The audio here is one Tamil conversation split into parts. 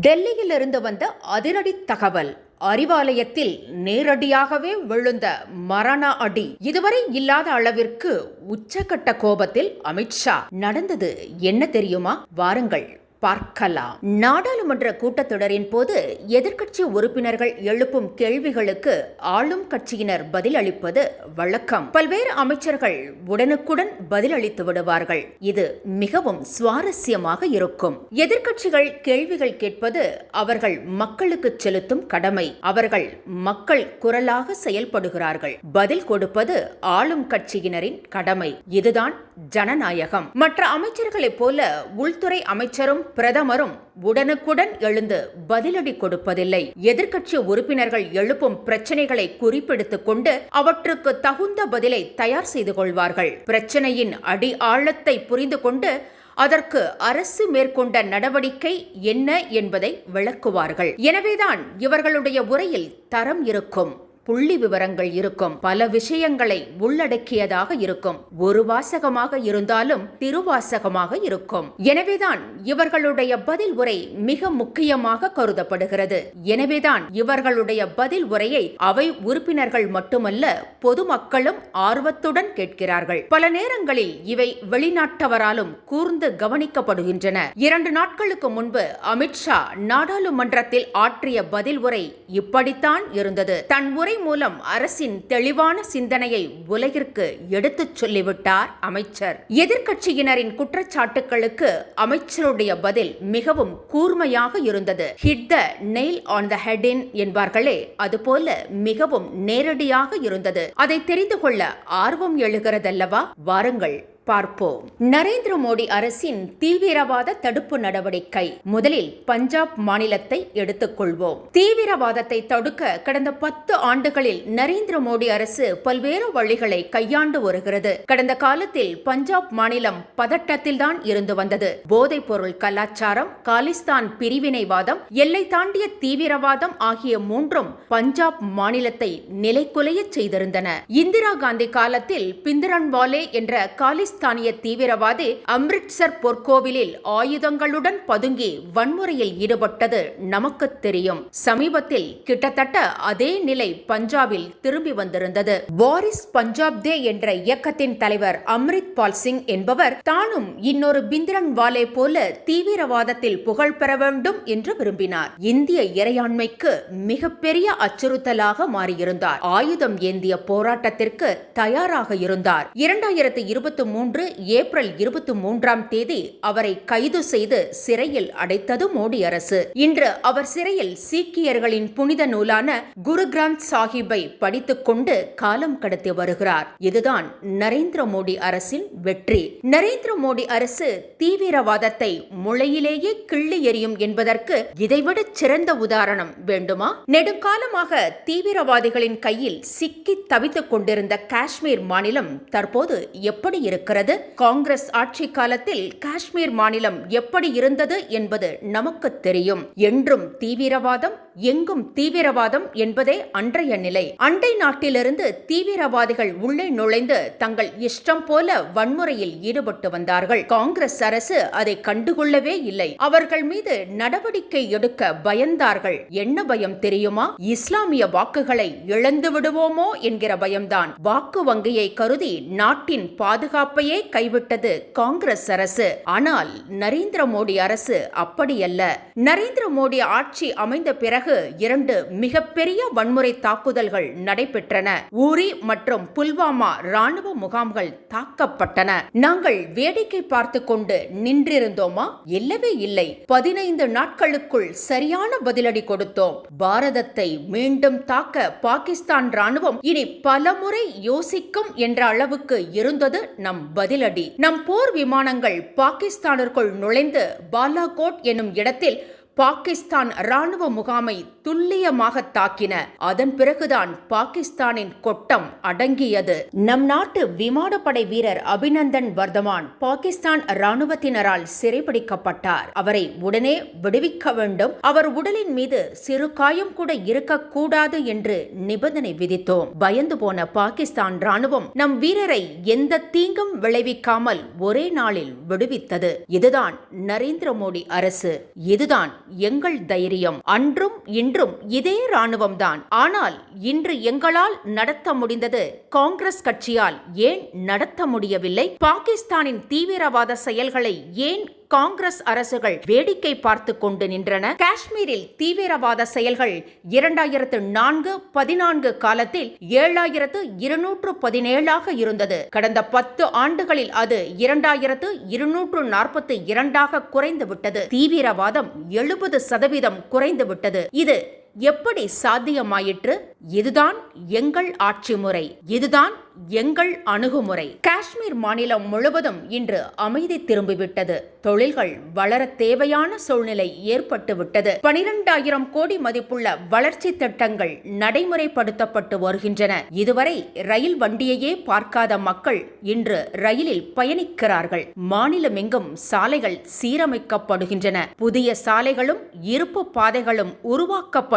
டெல்லியிலிருந்து வந்த அதிரடி தகவல் அறிவாலயத்தில் நேரடியாகவே விழுந்த மரண அடி. இதுவரை இல்லாத அளவிற்கு உச்சகட்ட கோபத்தில் அமித்ஷா. நடந்தது என்ன தெரியுமா? வாருங்கள். பார்க்கலாம். நாடாளுமன்ற கூட்டத்தொடரின் போது எதிர்க்கட்சி உறுப்பினர்கள் எழுப்பும் கேள்விகளுக்கு ஆளும் கட்சியினர் பதிலளிப்பது வழக்கம். பல்வேறு அமைச்சர்கள் உடனுக்குடன் பதிலளித்து விடுவார்கள். இது மிகவும் சுவாரஸ்யமாக இருக்கும். எதிர்க்கட்சிகள் கேள்விகள் கேட்பது அவர்கள் மக்களுக்கு செலுத்தும் கடமை. அவர்கள் மக்கள் குரலாக செயல்படுகிறார்கள். பதில் கொடுப்பது ஆளும் கட்சியினரின் கடமை. இதுதான் ஜனநாயகம். மற்ற அமைச்சர்களைப் போல உள்துறை அமைச்சரும் பிரதமரும் உடனுக்குடன் எழுந்து பதிலடி கொடுப்பதில்லை. எதிர்க்கட்சி உறுப்பினர்கள் எழுப்பும் பிரச்சனைகளை குறிப்பெடுத்துக் கொண்டு அவற்றுக்கு தகுந்த பதிலை தயார் செய்து கொள்வார்கள். பிரச்சனையின் அடி ஆழத்தை புரிந்து கொண்டு அதற்கு அரசு மேற்கொண்ட நடவடிக்கை என்ன என்பதை விளக்குவார்கள். எனவேதான் இவர்களுடைய உரையில் தரம் இருக்கும். புள்ளி விவரங்கள் இருக்கும். பல விஷயங்களை உள்ளடக்கியதாக இருக்கும். ஒரு வாசகமாக இருந்தாலும் திருவாசகமாக இருக்கும். எனவேதான் இவர்களுடைய பதில் உரை மிக முக்கியமாக கருதப்படுகிறது. எனவேதான் இவர்களுடைய பதில் உரையை அவை உறுப்பினர்கள் மட்டுமல்ல பொதுமக்களும் ஆர்வத்துடன் கேட்கிறார்கள். பல நேரங்களில் இவை வெளிநாட்டவராலும் கூர்ந்து கவனிக்கப்படுகின்றன. இரண்டு நாட்களுக்கு முன்பு அமித்ஷா நாடாளுமன்றத்தில் ஆற்றிய பதில் உரை இப்படித்தான் இருந்தது. தன் உரை மூலம் அரசின் தெளிவான சிந்தனையை உலகிற்கு எடுத்துச் சொல்லிவிட்டார் அமைச்சர். எதிர்க்கட்சியினரின் குற்றச்சாட்டுகளுக்கு அமைச்சருடைய பதில் மிகவும் கூர்மையாக இருந்தது. Hit the nail on the head இன் என்பார்களே அதுபோல மிகவும் நேரடியாக இருந்தது. அதை தெரிந்து கொள்ள ஆர்வம் எழுகிறதல்லவா? வாருங்கள். பார்ப்போம். நரேந்திர மோடி அரசின் தீவிரவாத தடுப்பு நடவடிக்கை. முதலில் பஞ்சாப் மாநிலத்தை எடுத்துக்கொள்வோம். தீவிரவாதத்தை தடுக்க கடந்த பத்து ஆண்டுகளில் நரேந்திர மோடி அரசு பல்வேறு வழிகளை கையாண்டு வருகிறது. கடந்த காலத்தில் பஞ்சாப் மாநிலம் பதட்டத்தில் தான் இருந்து வந்தது. போதைப் பொருள் கலாச்சாரம் காலிஸ்தான் பிரிவினைவாதம் எல்லை தாண்டிய தீவிரவாதம் ஆகிய மூன்றும் பஞ்சாப் மாநிலத்தை நிலைக்குலைய செய்திருந்தன. இந்திரா காந்தி காலத்தில் பிந்திரன்வாலே என்ற காலிஸ்தான் பாகிஸ்தானிய தீவிரவாதி அம்ரித்சர் பொற்கோவிலில் ஆயுதங்களுடன் பதுங்கி வன்முறையில் ஈடுபட்டது நமக்கு தெரியும். சமீபத்தில் கிட்டத்தட்ட அதே நிலை பஞ்சாபில் திரும்பி வந்திருந்தது. வாரிஸ் பஞ்சாப் தே என்ற இயக்கத்தின் தலைவர் அம்ரித் பால் சிங் என்பவர் தானும் இன்னொரு பிந்திரன் வாலே போல தீவிரவாதத்தில் புகழ் பெற வேண்டும் என்று விரும்பினார். இந்திய இறையாண்மைக்கு மிகப்பெரிய அச்சுறுத்தலாக மாறியிருந்தார். ஆயுதம் ஏந்திய போராட்டத்திற்கு தயாராக இருந்தார். இரண்டாயிரத்தி இருபத்தி மூன்று ஏப்ரல் இருபத்தி மூன்றாம் தேதி அவரை கைது செய்து சிறையில் அடைத்தது மோடி அரசு. இன்று அவர் சிறையில் சீக்கியர்களின் புனித நூலான குரு கிரந்த் சாஹிப்பை படித்துக் கொண்டு காலம் கடத்தி வருகிறார். இதுதான் நரேந்திர மோடி அரசின் வெற்றி. நரேந்திர மோடி அரசு தீவிரவாதத்தை முளையிலேயே கிள்ளி எறியும் என்பதற்கு இதைவிட சிறந்த உதாரணம் வேண்டுமா? நெடுங்காலமாக தீவிரவாதிகளின் கையில் சிக்கி தவித்துக் கொண்டிருந்த காஷ்மீர் மாநிலம் தற்போது எப்படி இருக்கிறது காங்கிரஸ் ஆட்சி காலத்தில் காஷ்மீர் மாநிலம் எப்படி இருந்தது என்பது நமக்கு தெரியும். என்றும் தீவிரவாதம் எங்கும் தீவிரவாதம் என்பதே அன்றைய நிலை. அண்டை நாட்டிலிருந்து தீவிரவாதிகள் உள்ளே நுழைந்து தங்கள் இஷ்டம் போல வன்முறையில் ஈடுபட்டு வந்தார்கள். காங்கிரஸ் அரசு அதை கண்டுகொள்ளவே இல்லை. அவர்கள் மீது நடவடிக்கை எடுக்க பயந்தார்கள். என்ன பயம் தெரியுமா? இஸ்லாமிய வாக்குகளை இழந்து விடுவோமோ என்கிற பயம்தான். வாக்கு வங்கியை கருதி நாட்டின் பாதுகாப்பையே கைவிட்டது காங்கிரஸ் அரசு. ஆனால் நரேந்திர மோடி அரசு அப்படியல்ல நரேந்திர மோடி ஆட்சி அமைந்த பிறகு இரண்டு மிகப்பெரிய வன்முறை தாக்குதல்கள் நடைபெற்றன. ஊரி மற்றும் புல்வாமா ராணுவ முகாம்கள் தாக்கப்பட்டன. நாங்கள் வேடிக்கை பார்த்து கொண்டு நின்றிருந்தோமா? இல்லவே இல்லை. பதினைந்து நாட்களுக்குள் சரியான பதிலடி கொடுத்தோம். பாரதத்தை மீண்டும் தாக்க பாகிஸ்தான் ராணுவம் இனி பலமுறை யோசிக்கும் என்ற அளவுக்கு இருந்தது நம் பதிலடி. நம் போர் விமானங்கள் பாகிஸ்தானிற்குள் நுழைந்து பாலாகோட் எனும் இடத்தில் பாகிஸ்தான் ராணுவ முகாமை துல்லியமாக தாக்கின. அதன் பிறகுதான் பாகிஸ்தானின் கொட்டம் அடங்கியது. நம் நாட்டு விமானப்படை வீரர் அபிநந்தன் வர்தமான் பாகிஸ்தான் ராணுவத்தினரால் சிறைபிடிக்கப்பட்டார். அவரை உடனே விடுவிக்க வேண்டும். அவர் உடலின் மீது சிறு காயம் கூட இருக்கக்கூடாது என்று நிபந்தனை விதித்தோம். பயந்து போன பாகிஸ்தான் ராணுவம் நம் வீரரை எந்த தீங்கும் விளைவிக்காமல் ஒரே நாளில் விடுவித்தது. இதுதான் நரேந்திர மோடி அரசு. இதுதான் எங்கள் தைரியம். அன்றும் இன்றும் இதே ராணுவம்தான் ஆனால் இன்று எங்களால் நடத்த முடிந்தது காங்கிரஸ் கட்சியால் ஏன் நடத்த முடியவில்லை? பாகிஸ்தானின் தீவிரவாத செயல்களை ஏன் காங்கிரஸ் அரசுகள் வேடிக்கை பார்த்து கொண்டு நின்றன. காஷ்மீரில் தீவிரவாத செயல்கள் இரண்டாயிரத்து நான்கு பதினான்கு காலத்தில் ஏழாயிரத்து இருநூற்று பதினேழாக இருந்தது. கடந்த பத்து ஆண்டுகளில் அது இரண்டாயிரத்து இருநூற்று நாற்பத்தி இரண்டாக குறைந்துவிட்டது தீவிரவாதம் எழுபது சதவீதம் குறைந்துவிட்டது இது எப்படி சாத்தியமாயிற்று? இதுதான் எங்கள் ஆட்சி முறை. இதுதான் எங்கள் அணுகுமுறை. காஷ்மீர் மாநிலம் முழுவதும் இன்று அமைதி திரும்பிவிட்டது. தொழில்கள் வளர தேவையான சூழ்நிலை ஏற்பட்டுவிட்டது. பனிரெண்டாயிரம் கோடி மதிப்புள்ள வளர்ச்சி திட்டங்கள் நடைமுறைப்படுத்தப்பட்டு வருகின்றன. இதுவரை ரயில் வண்டியையே பார்க்காத மக்கள் இன்று ரயிலில் பயணிக்கிறார்கள். மாநிலமெங்கும் சாலைகள் சீரமைக்கப்படுகின்றன. புதிய சாலைகளும் இருப்பு பாதைகளும்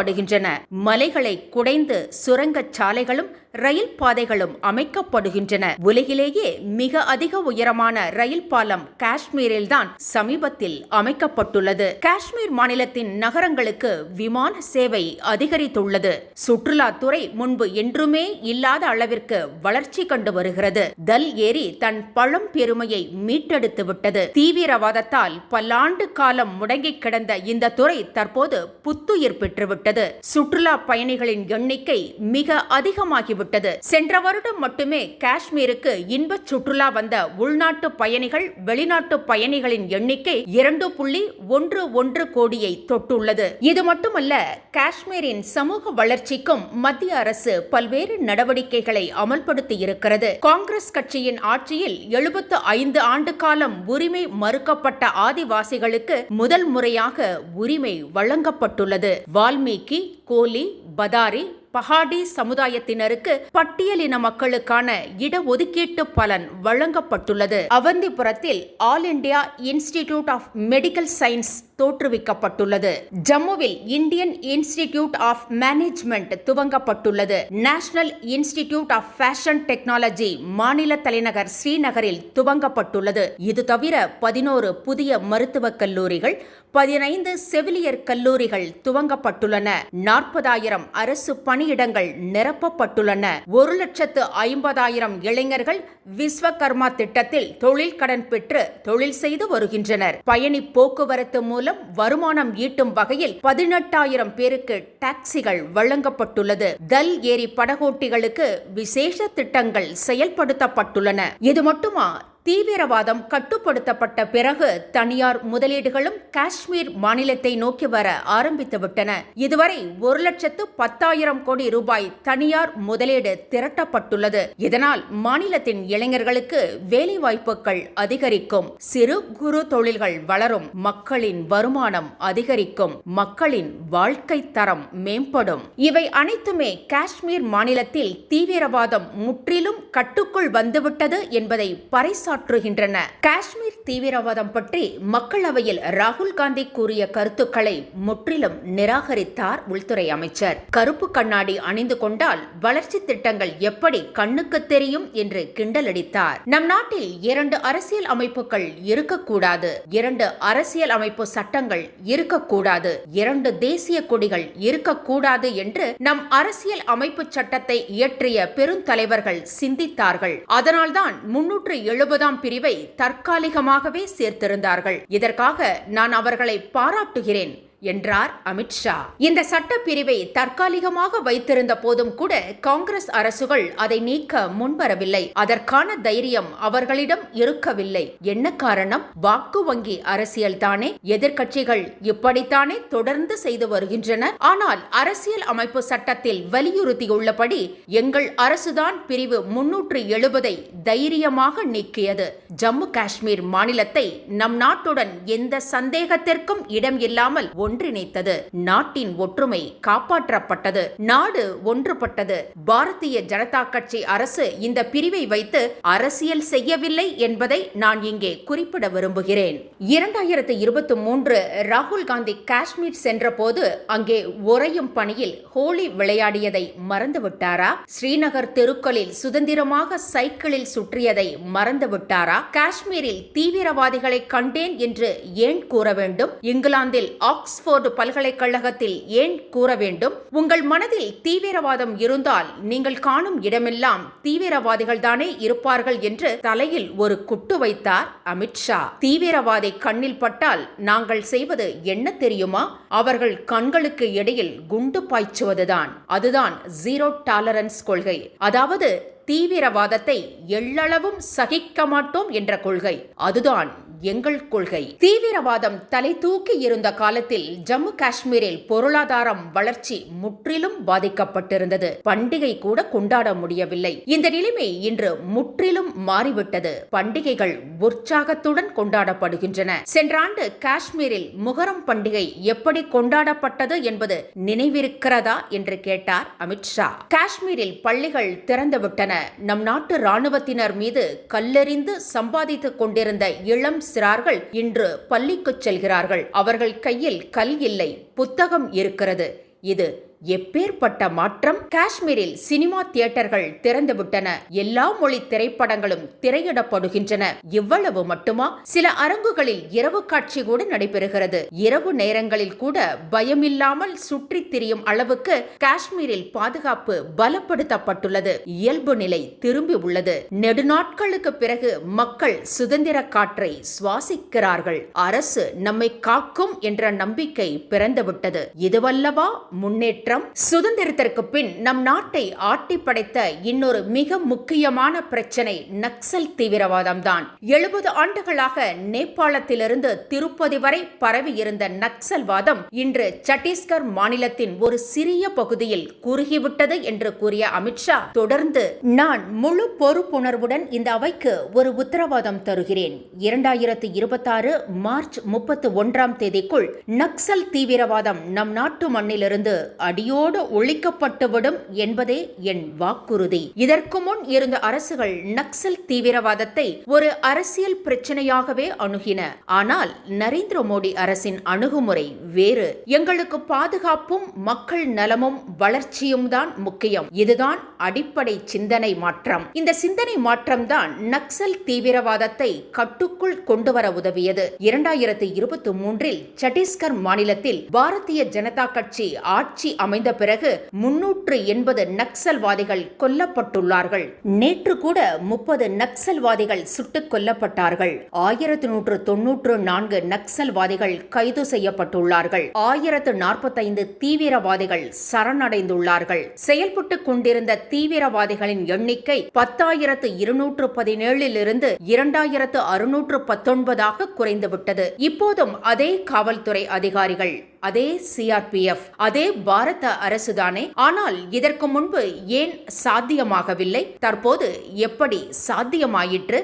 காணப்படுகின்றன மலைகளை குடைந்து சுரங்கச் சாலைகளும் ரயில் பாதைகளும் அமைக்கப்படுகின்றன. உலகிலேயே மிக அதிக உயரமான ரயில் பாலம் காஷ்மீரில் தான் சமீபத்தில் அமைக்கப்பட்டுள்ளது. காஷ்மீர் மாநிலத்தின் நகரங்களுக்கு விமான சேவை அதிகரித்துள்ளது. சுற்றுலாத்துறை முன்பு என்றுமே இல்லாத அளவிற்கு வளர்ச்சி கண்டு வருகிறது. தல் ஏரி தன் பழம் பெருமையை மீட்டெடுத்து விட்டது. தீவிரவாதத்தால் பல்லாண்டு காலம் முடங்கி கிடந்த இந்த துறை தற்போது புத்துயிர் பெற்றுவிட்டது. சுற்றுலா பயணிகளின் எண்ணிக்கை மிக அதிகமாகிவிட்டது. சென்ற வருடம் மட்டுமே காஷ்மீருக்கு இன்பச் சுற்றுலா வந்த உள்நாட்டு பயணிகள் வெளிநாட்டு பயணிகளின் எண்ணிக்கை இரண்டு புள்ளி ஒன்று ஒன்று கோடியை தொட்டுள்ளது. இது மட்டுமல்ல காஷ்மீரின் சமூக வளர்ச்சிக்கும் மத்திய அரசு பல்வேறு நடவடிக்கைகளை அமல்படுத்தி இருக்கிறது காங்கிரஸ் கட்சியின் ஆட்சியில் எழுபத்து ஐந்து ஆண்டு காலம் உரிமை மறுக்கப்பட்ட ஆதிவாசிகளுக்கு முதல் முறையாக உரிமை வழங்கப்பட்டுள்ளது. வால்மீகி கோலி பதாரி பஹாடி சமுதாயத்தினருக்கு பட்டியலின மக்களுக்கான இடஒதுக்கீட்டு பலன் வழங்கப்பட்டுள்ளது. அவந்திபுரத்தில் all India institute of medical science தோற்றுவிக்கப்பட்டுள்ளது. ஜம்முவில் Indian institute of management துவங்கப்பட்டுள்ளது. National institute of fashion technology மாநில தலைநகர் ஸ்ரீநகரில் துவங்கப்பட்டுள்ளது. இது தவிர பதினோரு புதிய மருத்துவக் கல்லூரிகள் பதினைந்து செவிலியர் கல்லூரிகள் துவங்கப்பட்டுள்ளன. நாற்பதாயிரம் அரசு பணி பணியிடங்கள் நிரப்பப்பட்டுள்ளன. ஒரு லட்சத்து ஐம்பதாயிரம் இளைஞர்கள் விஸ்வகர்மா திட்டத்தில் தொழில் கடன் பெற்று தொழில் செய்து வருகின்றனர். பயணி போக்குவரத்து மூலம் வருமானம் ஈட்டும் வகையில் பதினெட்டாயிரம் பேருக்கு டாக்ஸிகள் வழங்கப்பட்டுள்ளது. தல் ஏரி படகோட்டிகளுக்கு விசேஷ திட்டங்கள் செயல்படுத்தப்பட்டுள்ளன. இது மட்டுமா தீவிரவாதம் கட்டுப்படுத்தப்பட்ட பிறகு தனியார் முதலீடுகளும் காஷ்மீர் மாநிலத்தை நோக்கி வர ஆரம்பித்துவிட்டன இதுவரை ஒரு லட்சத்து பத்தாயிரம் கோடி ரூபாய் தனியார் முதலீடு திரட்டப்பட்டுள்ளது. இதனால் மாநிலத்தின் இளைஞர்களுக்கு வேலை வாய்ப்புகள் அதிகரிக்கும். சிறு குறு தொழில்கள் வளரும். மக்களின் வருமானம் அதிகரிக்கும். மக்களின் வாழ்க்கை தரம் மேம்படும். இவை அனைத்துமே காஷ்மீர் மாநிலத்தில் தீவிரவாதம் முற்றிலும் கட்டுக்குள் வந்துவிட்டது என்பதை பறைசா பறைசாற்றுகின்றன காஷ்மீர் தீவிரவாதம் பற்றி மக்களவையில் ராகுல் காந்தி கூறிய கருத்துக்களை முற்றிலும் நிராகரித்தார் உள்துறை அமைச்சர். கருப்பு கண்ணாடி அணிந்து கொண்டால் வளர்ச்சி திட்டங்கள் எப்படி கண்ணுக்கு தெரியும் என்று கிண்டலடித்தார். நம் நாட்டில் இரண்டு அரசியல் அமைப்புகள் இருக்கக்கூடாது. இரண்டு அரசியல் அமைப்பு சட்டங்கள் இருக்கக்கூடாது. இரண்டு தேசிய கொடிகள் இருக்கக்கூடாது என்று நம் அரசியல் அமைப்பு சட்டத்தை இயற்றிய பெருந்தலைவர்கள் சிந்தித்தார்கள். அதனால்தான் முன்னூற்று எழுபது ஒன்பதாம் பிரிவை தற்காலிகமாகவே சேர்த்திருந்தார்கள். இதற்காக நான் அவர்களை பாராட்டுகிறேன். என்றார் அமித்ஷா இந்த சட்டப்பிரிவை தற்காலிகமாக வைத்திருந்த போதும் கூட காங்கிரஸ் அரசுகள் அதை நீக்க முன்வரவில்லை. அதற்கான தைரியம் அவர்களிடம் இருக்கவில்லை. என்ன காரணம்? வாக்கு வங்கி அரசியல் தானே? எதிர்கட்சிகள் இப்படித்தானே தொடர்ந்து செய்து வருகின்றன. ஆனால் அரசியல் அமைப்பு சட்டத்தில் வலியுறுத்தியுள்ளபடி எங்கள் அரசுதான் பிரிவு முன்னூற்று எழுபதை தைரியமாக நீக்கியது. ஜம்மு காஷ்மீர் மாநிலத்தை நம் நாட்டுடன் எந்த சந்தேகத்திற்கும் இடம் இல்லாமல் ஒன்றிணைத்தது. நாட்டின் ஒற்றுமை காப்பாற்றப்பட்டது. நாடு ஒன்றுபட்டது. பாரதிய ஜனதா கட்சி அரசு இந்த பிரிவை வைத்து அரசியல் செய்யவில்லை என்பதை நான் இங்கே குறிப்பிட விரும்புகிறேன். இரண்டாயிரத்து இருபத்தி மூன்று ராகுல் காந்தி காஷ்மீர் சென்றபோது அங்கே உறையும் பணியில் ஹோலி விளையாடியதை மறந்துவிட்டாரா? ஸ்ரீநகர் தெருக்களில் சுதந்திரமாக சைக்கிளில் சுற்றியதை மறந்துவிட்டாரா? காஷ்மீரில் தீவிரவாதிகளை கண்டேன் என்று ஏன் கூற வேண்டும்? இங்கிலாந்தில் ஆக்ஸ்போர்ட் ஆக்ஸ்போர்டு பல்கலைக்கழகத்தில் ஏன் கூற வேண்டும்? உங்கள் மனதில் தீவிரவாதம் இருந்தால் நீங்கள் காணும் இடமெல்லாம் தீவிரவாதிகள் தானே இருப்பார்கள் என்று தலையில் ஒரு குட்டு வைத்தார் அமித்ஷா தீவிரவாதி கண்ணில் பட்டால் நாங்கள் செய்வது என்ன தெரியுமா? அவர்கள் கண்களுக்கு இடையில் குண்டு பாய்ச்சுவதுதான். அதுதான் ஜீரோ டாலரன்ஸ் கொள்கை. அதாவது தீவிரவாதத்தை எள்ளளவும் சகிக்க மாட்டோம் என்ற கொள்கை. அதுதான் எங்கள் கொள்கை. தீவிரவாதம் தலை தூக்கி இருந்த காலத்தில் ஜம்மு காஷ்மீரில் பொருளாதாரம் வளர்ச்சி முற்றிலும் பாதிக்கப்பட்டிருந்தது. பண்டிகை கூட கொண்டாட முடியவில்லை. இந்த நிலைமை இன்று முற்றிலும் மாறிவிட்டது. பண்டிகைகள் உற்சாகத்துடன் கொண்டாடப்படுகின்றன. சென்ற ஆண்டு காஷ்மீரில் முகரம் பண்டிகை எப்படி கொண்டாடப்பட்டது என்பது நினைவிருக்கிறதா என்று கேட்டார் அமித்ஷா காஷ்மீரில் பள்ளிகள் திறந்துவிட்டன. நம் நாட்டு இராணுவத்தினர் மீது கல்லெறிந்து சம்பாதித்துக் கொண்டிருந்த இளம் சிறார்கள் இன்று பள்ளிக்குச் செல்கிறார்கள். அவர்கள் கையில் கல் இல்லை புத்தகம் இருக்கிறது. இது எப்பேற்பட்ட மாற்றம்? காஷ்மீரில் சினிமா தியேட்டர்கள் திறந்துவிட்டன. எல்லா மொழி திரைப்படங்களும் திரையிடப்படுகின்றன. இவ்வளவு மட்டுமா? சில அரங்குகளில் இரவு காட்சி கூட நடைபெறுகிறது. இரவு நேரங்களில் கூட பயமில்லாமல் சுற்றி திரியும் அளவுக்கு காஷ்மீரில் பாதுகாப்பு பலப்படுத்தப்பட்டுள்ளது. இயல்பு நிலை திரும்பி உள்ளது. நெடுநாட்களுக்கு பிறகு மக்கள் சுதந்திர காற்றை சுவாசிக்கிறார்கள். அரசு நம்மை காக்கும் என்ற நம்பிக்கை பிறந்துவிட்டது. இதுவல்லவா? முன்னேற்றம் சுதந்திரத்திற்கு பின் நம் நாட்டை ஆட்டி படைத்த இன்னொரு மிக முக்கியமான பிரச்சனை நக்சல் தீவிரவாதம் தான் எழுபது ஆண்டுகளாக நேபாளத்திலிருந்து திருப்பதி வரை பரவி இருந்த நக்சல்வாதம் இன்று சத்தீஸ்கர் மாநிலத்தின் ஒரு சிறிய பகுதியில் குறுகிவிட்டது என்று கூறிய அமித்ஷா தொடர்ந்து நான் முழு பொறுப்புணர்வுடன் இந்த அவைக்கு ஒரு உத்தரவாதம் தருகிறேன். இரண்டாயிரத்து இருபத்தாறு மார்ச் முப்பத்தி ஒன்றாம் தேதிக்குள் நக்சல் தீவிரவாதம் நம் நாட்டு மண்ணிலிருந்து அடி அடியோடு ஒழிக்கப்பட்டுவிடும் என்பதே என் வாக்குறுதி. இதற்கு முன் இருந்த அரசுகள் நக்சல் தீவிரவாதத்தை ஒரு அரசியல் பிரச்சனையாகவே அணுகின. ஆனால் நரேந்திர மோடி அரசின் அணுகுமுறை வேறு. எங்களுக்கு பாதுகாப்பும் மக்கள் நலமும் வளர்ச்சியும் தான் முக்கியம். இதுதான் அடிப்படை சிந்தனை மாற்றம். இந்த சிந்தனை மாற்றம்தான் நக்சல் தீவிரவாதத்தை கட்டுக்குள் கொண்டுவர உதவியது. இரண்டாயிரத்தி இருபத்தி மூன்றில் சட்டீஸ்கர் மாநிலத்தில் பாரதிய ஜனதா கட்சி ஆட்சி அமைந்த பிறகு முன்னூற்று எண்பது நக்சல்வாதிகள் கொல்லப்பட்டுள்ளார்கள். நேற்று கூட முப்பது நக்சல்வாதிகள் சுட்டுக் கொல்லப்பட்டார்கள். ஆயிரத்து நூற்று தொன்னூற்று நான்கு நக்சல்வாதிகள் கைது செய்யப்பட்டுள்ளார்கள். ஆயிரத்து நாற்பத்தைந்து தீவிரவாதிகள் சரணடைந்துள்ளார்கள். செயல்பட்டுக் கொண்டிருந்த தீவிரவாதிகளின் எண்ணிக்கை பத்தாயிரத்து இருநூற்று பதினேழில் இருந்து இரண்டாயிரத்து அறுநூற்று பத்தொன்பதாக குறைந்துவிட்டது. இப்போதும் அதே காவல்துறை அதிகாரிகள் அதே சிஆர்பிஎஃப் அதே பாரத அரசுதானே ஆனால் இதற்கு முன்பு ஏன் சாத்தியமாகவில்லை? தற்போது எப்படி சாத்தியமாயிற்று?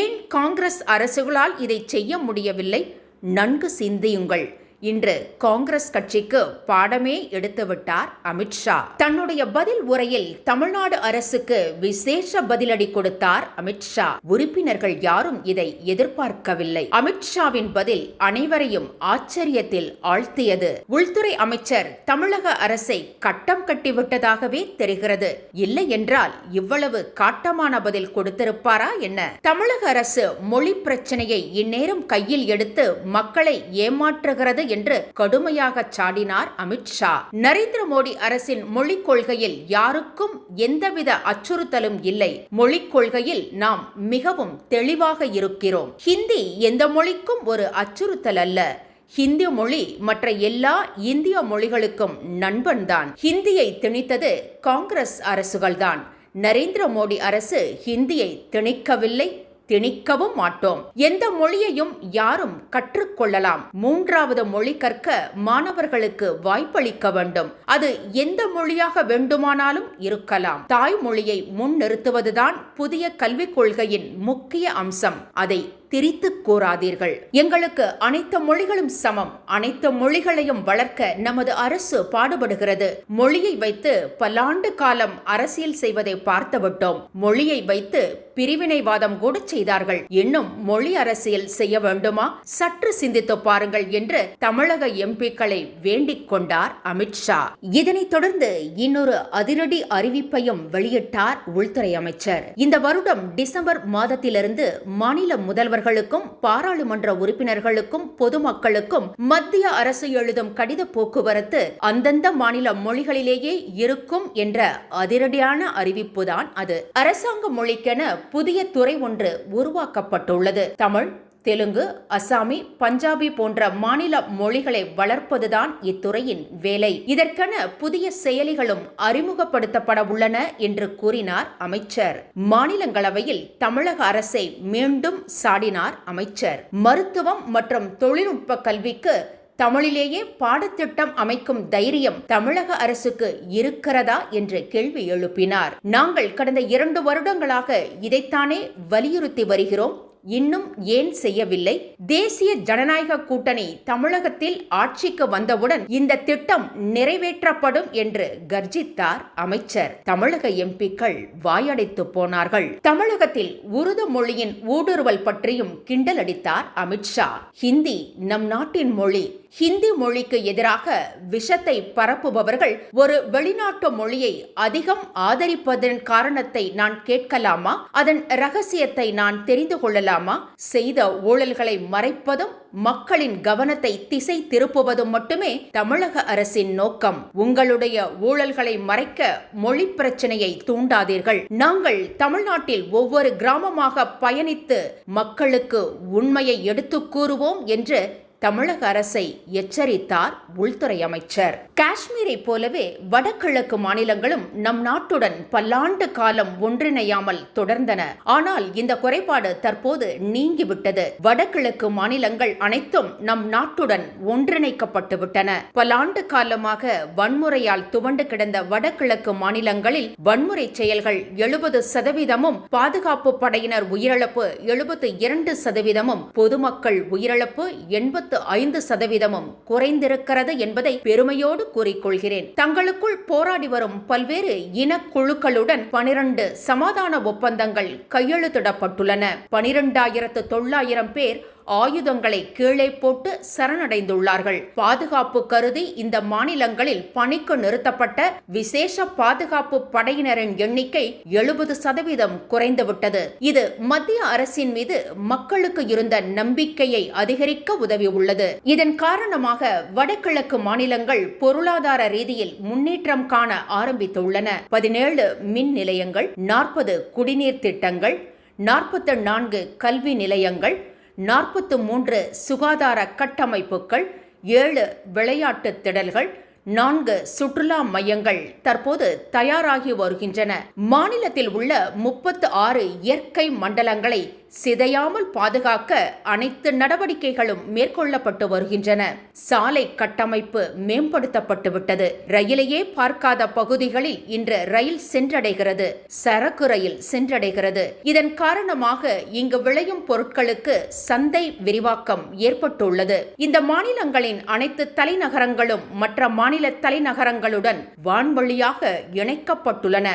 ஏன் காங்கிரஸ் அரசுகளால் இதை செய்ய முடியவில்லை? நன்கு சிந்தியுங்கள். இன்று காங்கிரஸ் கட்சிக்கு பாடமே எடுத்துவிட்டார் அமித்ஷா தன்னுடைய பதில் உரையில் தமிழ்நாடு அரசுக்கு விசேஷ பதிலடி கொடுத்தார் அமித்ஷா உறுப்பினர்கள் யாரும் இதை எதிர்பார்க்கவில்லை. அமித்ஷாவின் பதில் அனைவரையும் ஆச்சரியத்தில் ஆழ்த்தியது. உள்துறை அமைச்சர் தமிழக அரசை கட்டம் கட்டிவிட்டதாகவே தெரிகிறது. இல்லை என்றால் இவ்வளவு காட்டமான பதில் கொடுத்திருப்பாரா என்ன? தமிழக அரசு மொழி பிரச்சனையை இந்நேரம் கையில் எடுத்து மக்களை ஏமாற்றுகிறது என்று கடுமையாக சாடினார் அமித்ஷா நரேந்திர மோடி அரசின் மொழிக் கொள்கையில் யாருக்கும் எந்தவித அச்சுறுத்தலும் இல்லை. மொழிக் கொள்கையில் நாம் மிகவும் தெளிவாக இருக்கிறோம். ஹிந்தி எந்த மொழிக்கும் ஒரு அச்சுறுத்தல் அல்ல. ஹிந்தி மொழி மற்ற எல்லா இந்திய மொழிகளுக்கும் நண்பன்தான் ஹிந்தியை திணித்தது காங்கிரஸ் அரசுகள்தான். நரேந்திர மோடி அரசு ஹிந்தியை திணிக்கவில்லை திணிக்கவும் மாட்டோம். எந்த மொழியையும் யாரும் கற்றுக்கொள்ளலாம். மூன்றாவது மொழி கற்க மாணவர்களுக்கு வாய்ப்பளிக்க வேண்டும். அது எந்த மொழியாக வேண்டுமானாலும் இருக்கலாம். தாய்மொழியை முன்னிறுத்துவதுதான் புதிய கல்விக் கொள்கையின் முக்கிய அம்சம். அதை திரித்து கூறாதீர்கள். எங்களுக்கு அனைத்து மொழிகளும் சமம். அனைத்து மொழிகளையும் வளர்க்க நமது அரசு பாடுபடுகிறது. மொழியை வைத்து பல்லாண்டு காலம் அரசியல் செய்வதை பார்த்துவிட்டோம். மொழியை வைத்து பிரிவினைவாதம் கூட செய்தார்கள். இன்னும் மொழி அரசியல் செய்ய வேண்டுமா? சற்று சிந்தித்து பாருங்கள் என்று தமிழக எம்பிக்களை வேண்டிக் கொண்டார் அமித்ஷா இதனைத் தொடர்ந்து இன்னொரு அதிரடி அறிவிப்பையும் வெளியிட்டார் உள்துறை அமைச்சர். இந்த வருடம் டிசம்பர் மாதத்திலிருந்து மாநில முதல்வர் அமைச்சர்களுக்கும் பாராளுமன்ற உறுப்பினர்களுக்கும் பொதுமக்களுக்கும் மத்திய அரசு எழுதும் கடித போக்குவரத்து அந்தந்த மாநில மொழிகளிலேயே இருக்கும் என்ற அதிரடியான அறிவிப்புதான் அது. அரசாங்க மொழிக்கென புதிய துறை ஒன்று உருவாக்கப்பட்டுள்ளது. தமிழ் தெலுங்கு அசாமி பஞ்சாபி போன்ற மாநில மொழிகளை வளர்ப்பதுதான் இத்துறையின் வேலை. இதற்கென புதிய செயலிகளும் அறிமுகப்படுத்தப்பட உள்ளன என்று கூறினார் அமைச்சர். மாநிலங்களவையில் தமிழக அரசை மீண்டும் சாடினார் அமைச்சர். மருத்துவம் மற்றும் தொழில்நுட்ப கல்விக்கு தமிழிலேயே பாடத்திட்டம் அமைக்கும் தைரியம் தமிழக அரசுக்கு இருக்கிறதா என்று கேள்வி எழுப்பினார். நாங்கள் கடந்த இரண்டு வருடங்களாக இதைத்தானே வலியுறுத்தி வருகிறோம். இன்னும் ஏன் செய்யவில்லை? தேசிய ஜனநாயக கூட்டணி தமிழகத்தில் ஆட்சிக்கு வந்தவுடன் இந்த திட்டம் நிறைவேற்றப்படும் என்று கர்ஜித்தார் அமைச்சர். தமிழக எம்பிக்கள் வாயடைத்து போனார்கள். தமிழகத்தில் உருது மொழியின் ஊடுருவல் பற்றியும் கிண்டலடித்தார் அமித்ஷா ஹிந்தி நம் நாட்டின் மொழி. ஹிந்தி மொழிக்கு எதிராக விஷத்தை பரப்புபவர்கள் ஒரு வெளிநாட்டு மொழியை அதிகம் ஆதரிப்பதன் காரணத்தை நான் கேட்கலாமா? அதன் ரகசியத்தை நான் தெரிந்து கொள்ளலாம்? செய்த ஊழல்களை மறைப்பதும் மக்களின் கவனத்தை திசை திருப்புவதும் மட்டுமே தமிழக அரசின் நோக்கம். உங்களுடைய ஊழல்களை மறைக்க மொழி பிரச்சனையை தூண்டாதீர்கள். நாங்கள் தமிழ்நாட்டில் ஒவ்வொரு கிராமமாக பயணித்து மக்களுக்கு உண்மையை எடுத்துக் கூறுவோம் என்று தமிழக அரசை எச்சரித்தார் உள்துறை அமைச்சர். காஷ்மீரை போலவே வடகிழக்கு மாநிலங்களும் நம் நாட்டுடன் பல்லாண்டு காலம் ஒன்றிணையாமல் தொடர்ந்தன. ஆனால் இந்த குறைபாடு தற்போது நீங்கிவிட்டது. வடகிழக்கு மாநிலங்கள் அனைத்தும் நம் நாட்டுடன் ஒன்றிணைக்கப்பட்டு விட்டன. பல்லாண்டு காலமாக வன்முறையால் துவண்டு கிடந்த வடகிழக்கு மாநிலங்களில் வன்முறை செயல்கள் எழுபது சதவீதமும் பாதுகாப்பு படையினர் உயிரிழப்பு எழுபத்தி இரண்டு சதவீதமும் பொதுமக்கள் உயிரிழப்பு எண்பத்தி ஐந்து சதவீதமும் குறைந்திருக்கிறது என்பதை பெருமையோடு கூறிக்கொள்கிறேன். தங்களுக்குள் போராடி வரும் பல்வேறு இனக்குழுக்களுடன் பனிரண்டு சமாதான ஒப்பந்தங்கள் கையெழுத்திடப்பட்டுள்ளன. பனிரெண்டாயிரத்து தொள்ளாயிரம் பேர் ஆயுதங்களை கீழே போட்டு சரணடைந்துள்ளார்கள். பாதுகாப்பு கருதி இந்த மாநிலங்களில் பணிக்கு நிறுத்தப்பட்ட விசேஷ பாதுகாப்பு படையினரின் எண்ணிக்கை எழுபது சதவீதம் குறைந்துவிட்டது. இது மத்திய அரசின் மீது மக்களுக்கு இருந்த நம்பிக்கையை அதிகரிக்க உதவியுள்ளது. இதன் காரணமாக வடகிழக்கு மாநிலங்கள் பொருளாதார ரீதியில் முன்னேற்றம் காண ஆரம்பித்துள்ளன. பதினேழு மின் நிலையங்கள் நாற்பது குடிநீர் திட்டங்கள் நாற்பத்தி நான்கு கல்வி நிலையங்கள் நாற்பத்து மூன்று சுகாதார கட்டமைப்புகள் ஏழு விளையாட்டு திடல்கள் நான்கு சுற்றுலா மையங்கள் தற்போது தயாராகி வருகின்றன. மாநிலத்தில் உள்ள முப்பத்து ஆறு இயற்கை மண்டலங்களை சிதையாமல் பாதுகாக்க அனைத்து நடவடிக்கைகளும் மேற்கொள்ளப்பட்டு வருகின்றன. சாலை கட்டமைப்பு மேம்படுத்தப்பட்டு விட்டது ரயிலையே பார்க்காத பகுதிகளில் இன்று ரயில் சென்றடைகிறது. சரக்கு ரயில் சென்றடைகிறது. இதன் காரணமாக இங்கு விளையும் பொருட்களுக்கு சந்தை விரிவாக்கம் ஏற்பட்டுள்ளது. இந்த மாநிலங்களின் அனைத்து தலைநகரங்களும் மற்ற மாநில தலைநகரங்களுடன் வான்வழியாக இணைக்கப்பட்டுள்ளன.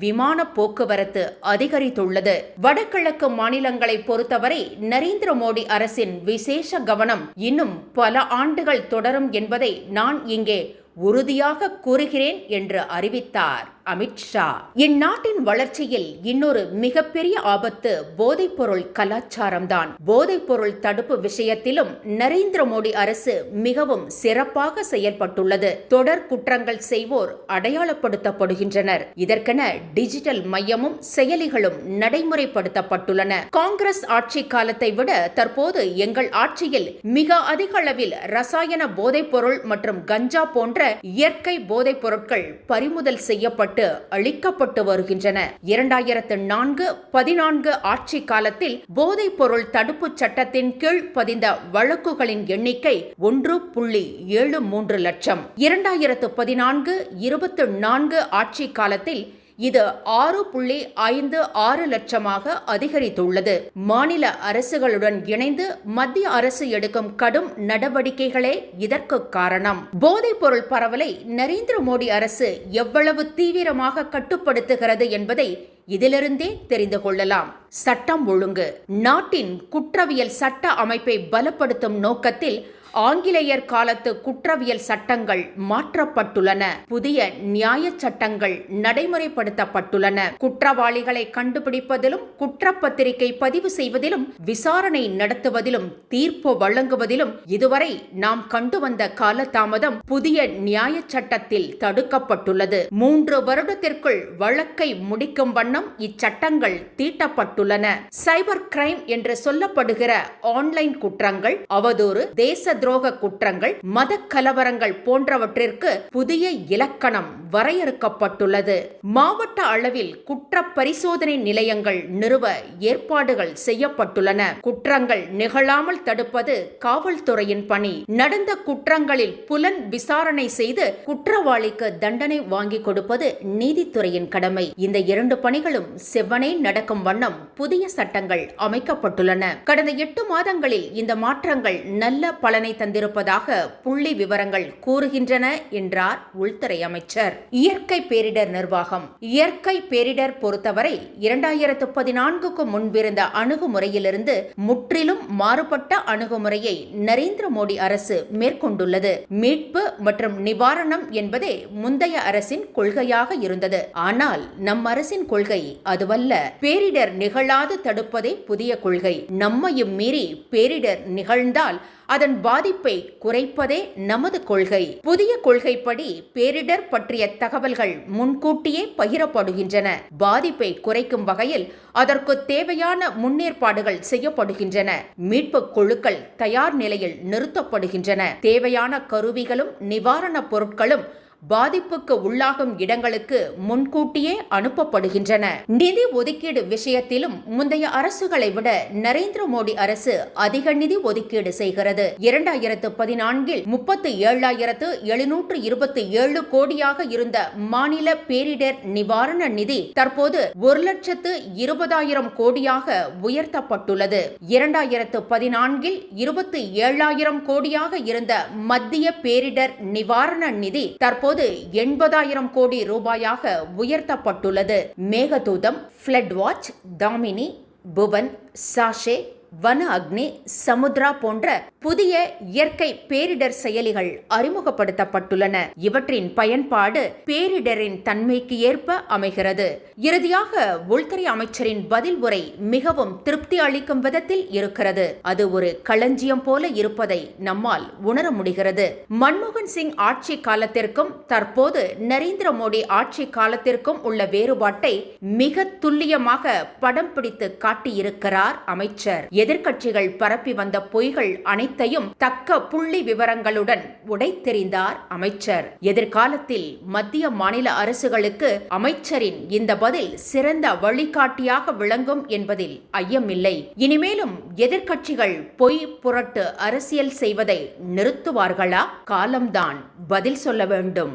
விமான போக்குவரத்து அதிகரித்துள்ளது. வடகிழக்கு மாநிலங்களை பொறுத்தவரை நரேந்திர மோடி அரசின் விசேஷ கவனம் இன்னும் பல ஆண்டுகள் தொடரும் என்பதை நான் இங்கே உறுதியாக கூறுகிறேன் என்று அறிவித்தார். அமித்ஷா இந்நாட்டின் வளர்ச்சியில் இன்னொரு மிகப்பெரிய ஆபத்து போதைப்பொருள் கலாச்சாரம்தான். போதைப்பொருள் தடுப்பு விஷயத்திலும் நரேந்திர மோடி அரசு மிகவும் சிறப்பாக செயல்பட்டுள்ளது. தொடர் குற்றங்கள் செய்வோர் அடையாளப்படுத்தப்படுகின்றனர். இதற்கென டிஜிட்டல் மையமும் செயலிகளும் நடைமுறைப்படுத்தப்பட்டுள்ளன. காங்கிரஸ் ஆட்சி காலத்தை விட தற்போது எங்கள் ஆட்சியில் மிக அதிக அளவில் ரசாயன போதைப்பொருள் மற்றும் கஞ்சா போன்ற இயற்கை போதைப் பொருட்கள் பறிமுதல் செய்யப்பட்டு அளிக்கப்பட்டு வருகின்றன. இரண்டாயிரத்து நான்கு பதினான்கு ஆட்சி காலத்தில் போதைப் பொருள் தடுப்பு சட்டத்தின் கீழ் பதிந்த வழக்குகளின் எண்ணிக்கை ஒன்று புள்ளி ஏழு மூன்று லட்சம். இரண்டாயிரத்து பதினான்கு இருபத்து நான்கு ஆட்சி காலத்தில் இது ஆறு புள்ளி ஐந்து ஆறு லட்சமாக அதிகரித்துள்ளது. மாநில அரசுகளுடன் இணைந்து மத்திய அரசு எடுக்கும் கடும் நடவடிக்கைகளே இதற்கு காரணம். போதைப் பொருள் பரவலை நரேந்திர மோடி அரசு எவ்வளவு தீவிரமாக கட்டுப்படுத்துகிறது என்பதை இதிலிருந்தே தெரிந்து கொள்ளலாம். சட்டம் ஒழுங்கு. நாட்டின் குற்றவியல் சட்ட அமைப்பை பலப்படுத்தும் நோக்கத்தில் ஆங்கிலேயர் காலத்து குற்றவியல் சட்டங்கள் மாற்றப்பட்டுள்ளன. புதிய நியாய சட்டங்கள் நடைமுறைப்படுத்தப்பட்டுள்ளன. குற்றவாளிகளை கண்டுபிடிப்பதிலும் குற்றப்பத்திரிகை பதிவு செய்வதிலும் விசாரணை நடத்துவதிலும் தீர்ப்பு வழங்குவதிலும் இதுவரை நாம் கண்டு வந்த காலதாமதம் புதிய நியாய சட்டத்தில் தடுக்கப்பட்டுள்ளது. மூன்று வருடத்திற்குள் வழக்கை முடிக்கும் வண்ணம் இச்சட்டங்கள் தீட்டப்பட்டுள்ளன. சைபர் கிரைம் என்று சொல்லப்படுகிற ஆன்லைன் குற்றங்கள் அவதூறு தேச துரோக குற்றங்கள் மத கலவரங்கள் போன்றவற்றிற்கு புதிய இலக்கணம் வரையறுக்கப்பட்டுள்ளது. மாவட்ட அளவில் குற்ற பரிசோதனை நிலையங்கள் நிறுவ ஏற்பாடுகள் செய்யப்பட்டுள்ளன. குற்றங்கள் நிகழாமல் தடுப்பது காவல்துறையின் பணி. நடந்த குற்றங்களில் புலன் விசாரணை செய்து குற்றவாளிக்கு தண்டனை வாங்கி கொடுப்பது நீதித்துறையின் கடமை. இந்த இரண்டு பணிகளும் செவ்வனே நடக்கும் வண்ணம் புதிய சட்டங்கள் அமைக்கப்பட்டுள்ளன. கடந்த எட்டு மாதங்களில் இந்த மாற்றங்கள் நல்ல பலனை தந்திருப்பதாக புள்ளி விவரங்கள் கூறுகின்றன என்றார் உள்துறை அமைச்சர். இயற்கை பேரிடர் நிர்வாகம். இயற்கை பேரிடர் பொறுத்தவரை இரண்டாயிரத்து பதினான்குக்கு முன்பிருந்த அணுகுமுறையிலிருந்து முற்றிலும் மாறுபட்ட அணுகுமுறையை நரேந்திர மோடி அரசு மேற்கொண்டுள்ளது. மீட்பு மற்றும் நிவாரணம் என்பதே முந்தைய அரசின் கொள்கையாக இருந்தது. ஆனால் நம் அரசின் கொள்கை அதுவல்ல. பேரிடர் நிகழாது தடுப்பதே புதிய கொள்கை. நம்மையும் மீறி பேரிடர் நிகழ்ந்தால் அதன் பாதிப்பை குறைப்பதே நமது கொள்கை. புதிய கொள்கைப்படி பேரிடர் பற்றிய தகவல்கள் முன்கூட்டியே பகிரப்படுகின்றன. பாதிப்பை குறைக்கும் வகையில் அதற்கு தேவையான முன்னேற்பாடுகள் செய்யப்படுகின்றன. மீட்பு குழுக்கள் தயார் நிலையில் நிறுத்தப்படுகின்றன. தேவையான கருவிகளும் நிவாரணப் பொருட்களும் பாதிப்புக்கு உள்ளாகும் இடங்களுக்கு முன்கூட்டியே அனுப்பப்படுகின்றன. நிதி ஒதுக்கீடு விஷயத்திலும் முந்தைய அரசுகளை விட நரேந்திர மோடி அரசு அதிக நிதி ஒதுக்கீடு செய்கிறது. இரண்டாயிரத்து பதினான்கில் முப்பத்தி ஏழாயிரத்து எழுநூற்று இருபத்தி ஏழு கோடியாக இருந்த மாநில பேரிடர் நிவாரண நிதி தற்போது ஒரு லட்சத்து இருபதாயிரம் கோடியாக உயர்த்தப்பட்டுள்ளது. இரண்டாயிரத்து பதினான்கில் இருபத்தி ஏழாயிரம் கோடியாக இருந்த மத்திய பேரிடர் நிவாரண நிதி தற்போது தற்போது எண்பதாயிரம் கோடி ரூபாயாக உயர்த்தப்பட்டுள்ளது. Meghdoot flood watch Damini Bhuvan sachet Van Agni Samudra போன்ற புதிய இயற்கை பேரிடர் செயலிகள் அறிமுகப்படுத்தப்பட்டுள்ளன. இவற்றின் பயன்பாடு பேரிடரின் தன்மைக்கு ஏற்ப அமைகிறது. இறுதியாக உள்துறை அமைச்சரின் பதில் உரை மிகவும் திருப்தி அளிக்கும் விதத்தில் இருக்கிறது. அது ஒரு களஞ்சியம் போல இருப்பதை நம்மால் உணர முடிகிறது. மன்மோகன் சிங் ஆட்சி காலத்திற்கும் தற்போது நரேந்திர மோடி ஆட்சி காலத்திற்கும் உள்ள வேறுபாட்டை மிக துல்லியமாக படம் பிடித்து காட்டியிருக்கிறார் அமைச்சர். எதிர்க்கட்சிகள் பரப்பி வந்த பொய்கள் அனைத்தையும் தக்க புள்ளி விவரங்களுடன் உடைத்தெறிந்தார் அமைச்சர். எதிர்காலத்தில் மத்திய மாநில அரசுகளுக்கு அமைச்சரின் இந்த பதில் சிறந்த வழிகாட்டியாக விளங்கும் என்பதில் ஐயமில்லை. இனிமேலும் எதிர்க்கட்சிகள் பொய் புரட்டு அரசியல் செய்வதை நிறுத்துவார்களா? காலம்தான். பதில் சொல்ல வேண்டும்.